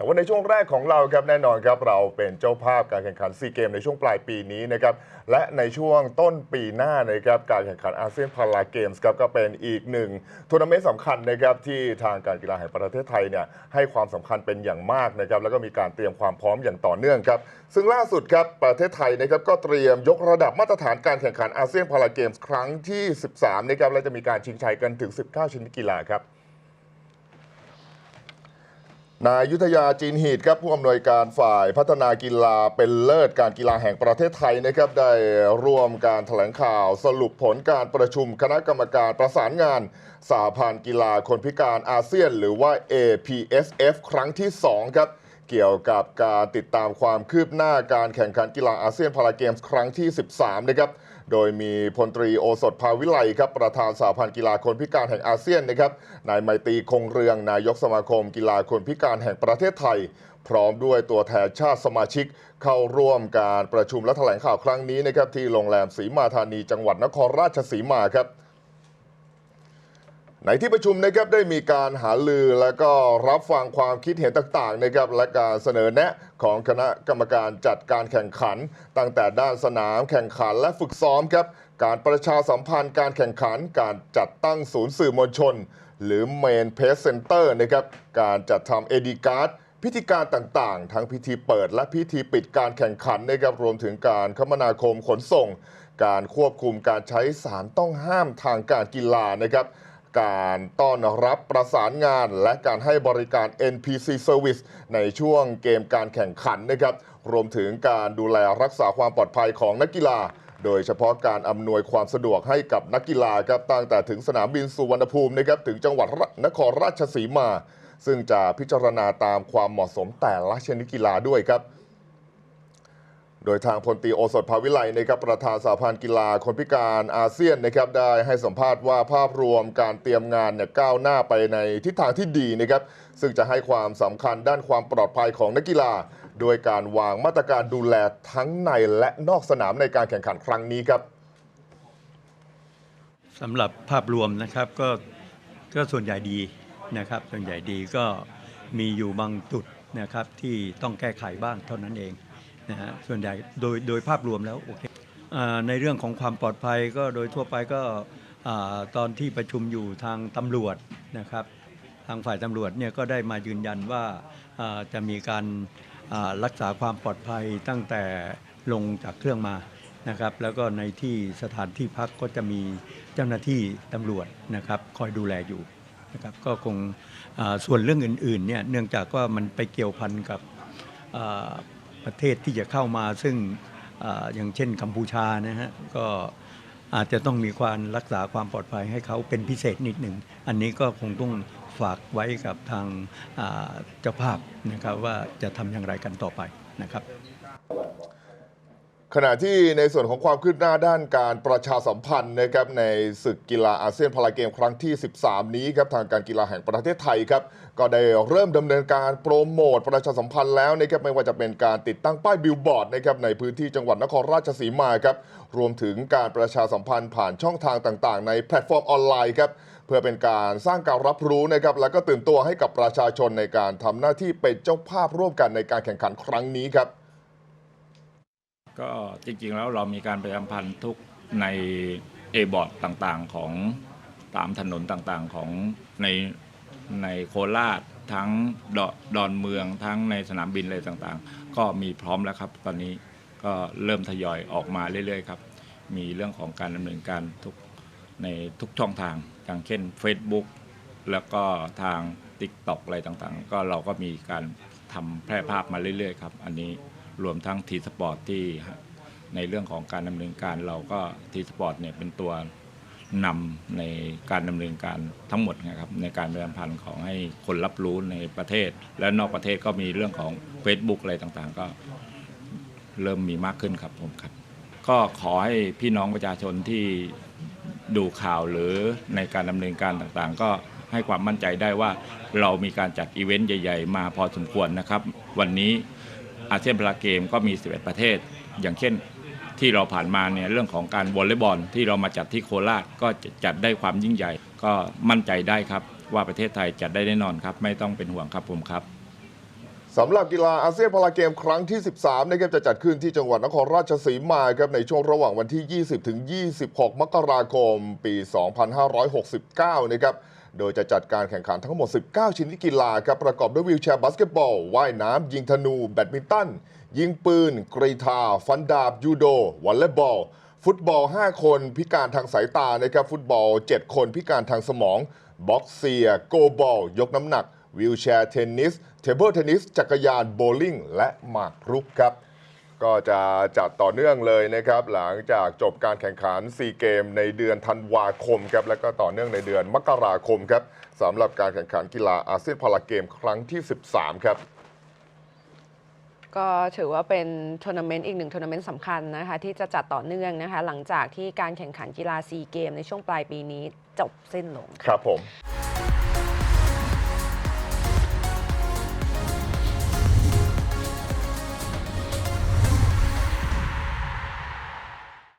แต่ว่าในช่วงแรกของเราครับแน่นอนครับเราเป็นเจ้าภาพการแข่งขันซีเกมในช่วงปลายปีนี้นะครับและในช่วงต้นปีหน้านะครับการแข่งขันอาเซียนพาราเกมส์ครับก็เป็นอีกหนึ่งทัวร์นาเมนต์สำคัญนะครับที่ทางการกีฬาแห่งประเทศไทยเนี่ยให้ความสำคัญเป็นอย่างมากนะครับแล้วก็มีการเตรียมความพร้อมอย่างต่อเนื่องครับซึ่งล่าสุดครับประเทศไทยนะครับก็เตรียมยกระดับมาตรฐานการแข่งขันอาเซียนพาราเกมส์ครั้งที่ 13นะครับและจะมีการชิงชัยกันถึง 19 ชนิดกีฬาครับ นายยุทธยาจีนหีดครับผู้อำนวยการฝ่ายพัฒนากีฬาเป็นเลิศการกีฬาแห่งประเทศไทยนะครับได้ร่วมการแถลงข่าวสรุปผลการประชุมคณะกรรมการประสานงานสาพันธ์กีฬาคนพิการอาเซียน หรือว่า APSF ครั้งที่ 2 ครับ เกี่ยวกับการติดตามความคืบหน้าการแข่งขันกีฬาอาเซียนพาราเกมส์ครั้งที่ 13 นะครับ โดยมีพลตรีโอสถภาวิไลครับประธานสหพันธ์กีฬาคนพิการแห่งอาเซียนนะครับ นายไมตรีคงเรืองนายกสมาคม กีฬาคนพิการแห่งประเทศไทย พร้อมด้วยตัวแทนชาติสมาชิก เข้าร่วมการประชุมและแถลงข่าวครั้งนี้นะครับที่โรงแรมศรีมาธานีจังหวัดนครราชสีมาครับ ในที่ประชุมนะครับได้มีการหาลือและก็รับฟังความคิดเห็นต่างๆนะครับและการเสนอแนะของคณะกรรมการจัดการแข่งขัน ตั้งแต่ด้านสนามแข่งขันและฝึกซ้อมครับการประชาสัมพันธ์การแข่งขัน การจัดตั้งศูนย์สื่อมวลชน หรือ Main Press Center นะครับการจัดทำเอดีการ์ดพิธีการต่างๆ ทั้งพิธีเปิดและพิธีปิดการแข่งขันนะครับรวมถึงการคมนาคมขนส่ง การควบคุมการใช้สารต้องห้ามทางการกีฬานะครับ การต้อนรับประสานงานและการให้บริการ NPC Service ในช่วงเกมการแข่งขันนะครับ รวมถึงการดูแลรักษาความปลอดภัยของนักกีฬา โดยเฉพาะการอำนวยความสะดวกให้กับนักกีฬาครับตั้งแต่ถึงสนามบินสุวรรณภูมินะครับถึงจังหวัดนครราชสีมา ซึ่งจะพิจารณาตามความเหมาะสมแต่ละชนิดกีฬาด้วยครับ โดยทางพลตีโอสถภาวิไลนะครับประธานสหพันธ์กีฬาคนพิการอาเซียนนะครับได้ให้สัมภาษณ์ว่าภาพรวมการเตรียมงานเนี่ยก้าวหน้าไปในทิศทางที่ดีนะครับซึ่งจะให้ความสำคัญด้านความปลอดภัยของนักกีฬา โดยการวางมาตรการดูแลทั้งในและนอกสนามในการแข่งขันครั้งนี้ครับสำหรับภาพรวมนะครับก็ก็ส่วนใหญ่ดีนะครับส่วนใหญ่ดีก็มีอยู่บางจุดนะครับที่ต้องแก้ไขบ้างเท่านั้นเอง นะฮะส่วนใหญ่โดยโดยภาพรวมแล้วโอเคอ่าในเรื่องของความปลอดภัยก็โดยทั่วไปก็อ่าตอนที่ประชุมอยู่ทางตำรวจนะครับ ทางฝ่ายตำรวจเนี่ยก็ได้มายืนยันว่าอ่าจะมีการอ่ารักษาความปลอดภัยตั้งแต่ลงจากเครื่องมานะครับ แล้วก็ในที่สถานที่พักก็จะมีเจ้าหน้าที่ตำรวจนะครับคอยดูแลอยู่นะครับก็คงอ่าส่วนเรื่องอื่นๆเนี่ยเนื่องจากว่ามันไปเกี่ยวพันกับอ่า ประเทศที่จะเข้ามาซึ่งออย่างเช่นกัมพูชานะฮะก็อาจจะต้องมีความรักษาความปลอดภัยให้เขาเป็นพิเศษนิดหนึ่ง อันนี้ก็คงต้องฝากไว้กับทางเจ้าภาพนะครับว่าจะทำอย่างไรกันต่อไปนะครับ ขณะที่ในส่วนของความคืบหน้าด้านการประชาสัมพันธ์นะครับในศึกกีฬาอาเซียนพาราเกมครั้งที่ 13 นี้ครับทางการกีฬาแห่งประเทศไทยครับก็ได้เริ่มดำเนินการโปรโมทประชาสัมพันธ์แล้วนะครับไม่ว่าจะเป็นการติดตั้งป้ายบิลบอร์ดนะครับในพื้นที่จังหวัดนครราชสีมาครับรวมถึงการประชาสัมพันธ์ผ่านช่องทางต่างๆ ในแพลตฟอร์มออนไลน์ครับเพื่อเป็นการสร้างการรับรู้นะครับแล้วก็ตื่นตัวให้กับประชาชนในการทำหน้าที่เป็นเจ้าภาพร่วมกันในการแข่งขันครั้งนี้ครับ ก็จริงๆแล้วเรามีการประชาสัมพันธ์ทุกในเอบอร์ดต่างๆของตามถนนต่างๆของในในโคราชทั้งดอดอนเมืองทั้งในสนามบินอะไรต่างๆ ก็มีพร้อมแล้วครับ ตอนนี้ก็เริ่มทยอยออกมาเรื่อยๆครับ มีเรื่องของการดำเนินการทุกในทุกช่องทางอย่างเช่น Facebook แล้วก็ทาง TikTok อะไรต่างๆ ก็เราก็มีการทำแพร่ภาพมาเรื่อยๆครับ อันนี้ รวมทั้งทีสปอร์ตที่ในเรื่องของการดำเนินการเราก็ทีสปอร์ตเนี่ยเป็นตัวนำในการดำเนินการทั้งหมดนะครับในการประชาสัมพันธ์ของให้คนรับรู้ในประเทศ และนอกประเทศก็มีเรื่องของ Facebook อะไรต่างๆ ก็เริ่มมีมากขึ้นครับผมครับ ก็ขอให้พี่น้องประชาชนที่ดูข่าวหรือในการดำเนินการต่างๆ ก็ให้ความมั่นใจได้ว่าเรามีการจัดอีเวนต์ใหญ่ ๆ มาพอสมควรนะครับ วันนี้ อาเซียนพาราเกมก็มี 11 ประเทศ อย่างเช่นที่เราผ่านมาเนี่ยเรื่องของการวอลเลย์บอลที่เรามาจัดที่โคราชก็จะจัดได้ความยิ่งใหญ่ ก็มั่นใจได้ครับว่าประเทศไทยจัดได้แน่นอนครับ ไม่ต้องเป็นห่วงครับผมครับสำหรับกีฬาอาเซียนพาราเกมครั้งที่ 13นะครับจะจัดขึ้นที่จังหวัดนครราชสีมาครับในช่วงระหว่างวันที่ 20 ถึง 26 มกราคม ปี 2569 นะครับ โดยจะจัดการแข่งขันทั้งหมด 19 ชนิดกีฬาครับประกอบด้วยวิวแชร์บาสเกตบอล ว่ายน้ำ ยิงธนู แบดมินตัน ยิงปืน กรีฑาฟันดาบ ยูโด วอลเลย์บอล ฟุตบอล 5 คนพิการทางสายตานะครับฟุตบอล 7 คนพิการทางสมอง บ็อกเซีย โกบอล ยกน้ำหนักวิวแชร์เทนนิส เทเบิลเทนนิส จักรยาน โบว์ลิ่ง และหมากรุกครับ ก็จะจัดต่อเนื่องเลยนะครับ หลังจากจบการแข่งขันซีเกมในเดือนธันวาคมครับและก็ต่อเนื่องในเดือนมกราคมครับสำหรับการแข่งขันกีฬาอาเซียนพาราเกมครั้งที่ 13 ครับ ก็ถือว่าเป็นทัวร์นาเมนต์อีกหนึ่งทัวร์นาเมนต์สำคัญนะคะที่จะจัดต่อเนื่องนะคะ หลังจากที่การแข่งขันกีฬาซีเกมในช่วงปลายปีนี้จบสิ้นลง ครับผมค